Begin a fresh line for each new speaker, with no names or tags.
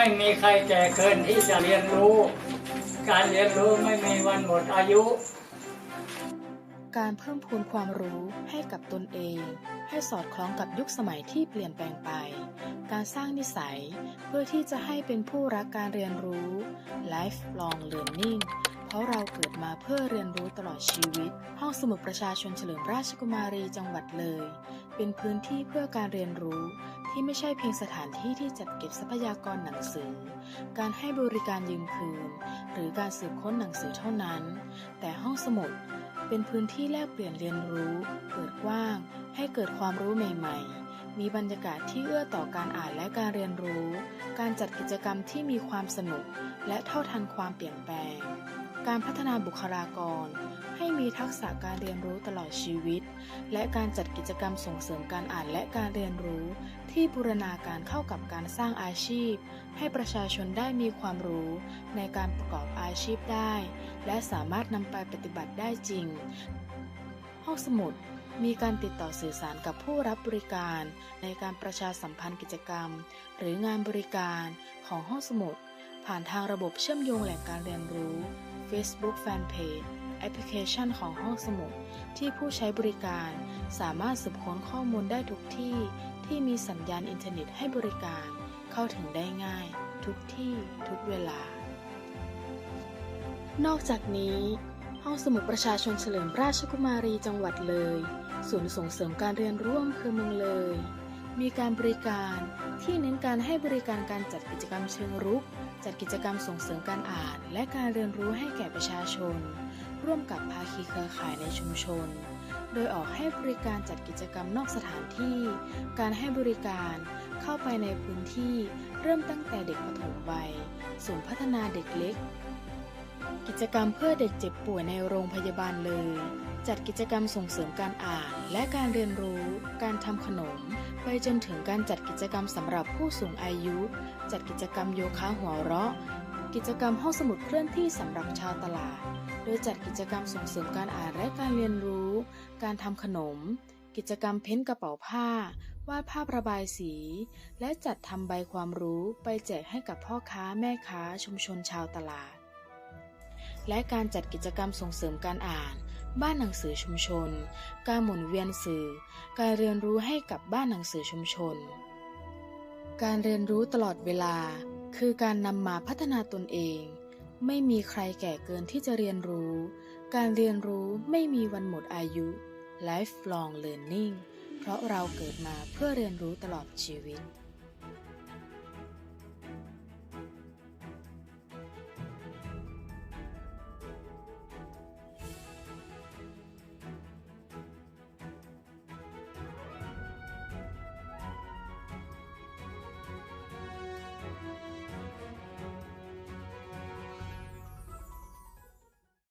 ไม่มีใครแก่เกินที่จะเรียนรู้ การเรียนรู้ไม่มีวันหมดอายุ
การเพิ่มพูนความรู้ให้กับตนเอง ให้สอดคล้องกับยุคสมัยที่เปลี่ยนแปลงไป การสร้างนิสัยเพื่อที่จะให้เป็นผู้รักการเรียนรู้ lifelong learning เพราะเราเกิดมาเพื่อเรียนรู้ตลอดชีวิต ห้องสมุดประชาชนเฉลิมราชกุมารีจังหวัดเลย เป็นพื้นที่เพื่อการเรียนรู้ ที่ไม่ใช่เพียงสถานที่ที่จัดเก็บทรัพยากรหนังสือ การให้บริการยืมคืน หรือการสืบค้นหนังสือเท่านั้น แต่ห้องสมุดเป็นพื้นที่แลกเปลี่ยนเรียนรู้ เปิดกว้าง ให้เกิดความรู้ใหม่ ๆ มีบรรยากาศที่เอื้อต่อการอ่านและการเรียนรู้ การจัดกิจกรรมที่มีความสนุก และเท่าทันความเปลี่ยนแปลง การพัฒนาบุคลากร ให้มีทักษะการเรียนรู้ตลอดชีวิต และการจัดกิจกรรมส่งเสริมการอ่านและการเรียนรู้ ที่บูรณาการเข้ากับการสร้างอาชีพ ให้ประชาชนได้มีความรู้ในการประกอบอาชีพได้ และสามารถนำไปปฏิบัติได้จริง ห้องสมุดมีการติดต่อสื่อสารกับผู้รับบริการ ในการประชาสัมพันธ์กิจกรรม หรืองานบริการของห้องสมุด ผ่านทางระบบเชื่อมโยงแหล่งการเรียนรู้ Facebook Fanpage แอปพลิเคชันของห้องสมุดที่ผู้ใช้บริการสามารถสืบค้นข้อมูลได้ทุกที่ที่มีสัญญาณอินเทอร์เน็ตให้บริการเข้าถึงได้ง่าย ทุกที่ทุกเวลา นอกจากนี้ ห้องสมุดประชาชนเฉลิมราชกุมารีจังหวัดเลย ศูนย์ส่งเสริมการเรียนรู้อำเภอเมืองเลย มีการบริการที่เน้นการให้บริการการจัดกิจกรรมเชิงรุก จัดกิจกรรมส่งเสริมการอ่าน และการเรียนรู้ให้แก่ประชาชน ร่วมกับภาคีเครือข่ายในชุมชน โดยออกให้บริการจัดกิจกรรมนอกสถานที่ การให้บริการเข้าไปในพื้นที่เริ่มตั้งแต่เด็กปฐมวัยศูนย์พัฒนาเด็กเล็ก กิจกรรมเพื่อเด็กเจ็บป่วยในโรงพยาบาลเลย จัดกิจกรรมส่งเสริมการอ่านและการเรียนรู้ การทำขนม ไปจนถึงการจัดกิจกรรมสำหรับผู้สูงอายุ จัดกิจกรรมโยคะหัวเราะ กิจกรรมห้องสมุดเคลื่อนที่สำหรับชาวตลาด โดยจัดกิจกรรมส่งเสริมการอ่านและการเรียนรู้ การทำขนม กิจกรรมเพ้นกระเป๋าผ้า วาดภาพระบายสี และจัดทำใบความรู้ไปแจกให้กับพ่อค้าแม่ค้าชุมชนชาวตลาด และการจัดกิจกรรมส่งเสริมการอ่าน บ้านหนังสือชุมชน การหมุนเวียนสื่อ การเรียนรู้ให้กับบ้านหนังสือชุมชน การเรียนรู้ตลอดเวลา คือการนำมาพัฒนาตนเอง ไม่มีใครแก่เกินที่จะเรียนรู้ การเรียนรู้ไม่มีวันหมดอายุ lifelong learning เพราะเราเกิดมาเพื่อเรียนรู้ตลอดชีวิต